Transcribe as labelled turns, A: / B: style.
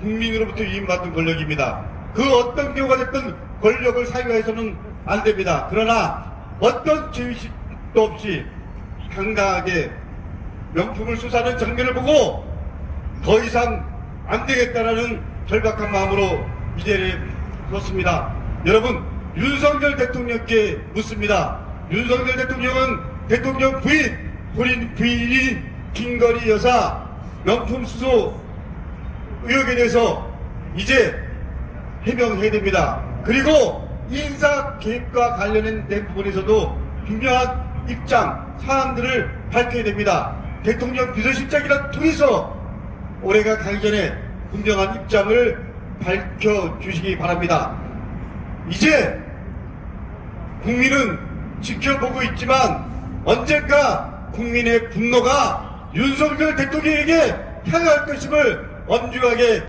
A: 국민으로부터 위임받은 권력입니다. 그 어떤 경우가 됐든 권력을 사용해서는 안 됩니다. 그러나 어떤 죄의식도 없이 당당하게 명품을 수사하는 장면을 보고 더 이상 안 되겠다라는 절박한 마음으로 이 자리에 섰습니다. 여러분, 윤석열 대통령께 묻습니다. 윤석열 대통령은 대통령 부인, 본인 부인인 김건희 여사 명품 수수 의혹에 대해서 이제 해명해야 됩니다. 그리고 인사 계획과 관련된 부분에서도 분명한 입장, 사항들을 밝혀야 됩니다. 대통령 비서실장이랑 통해서 올해가 가기 전에 분명한 입장을 밝혀주시기 바랍니다. 이제 국민은 지켜보고 있지만 언젠가 국민의 분노가 윤석열 대통령에게 향할 것임을 엄중하게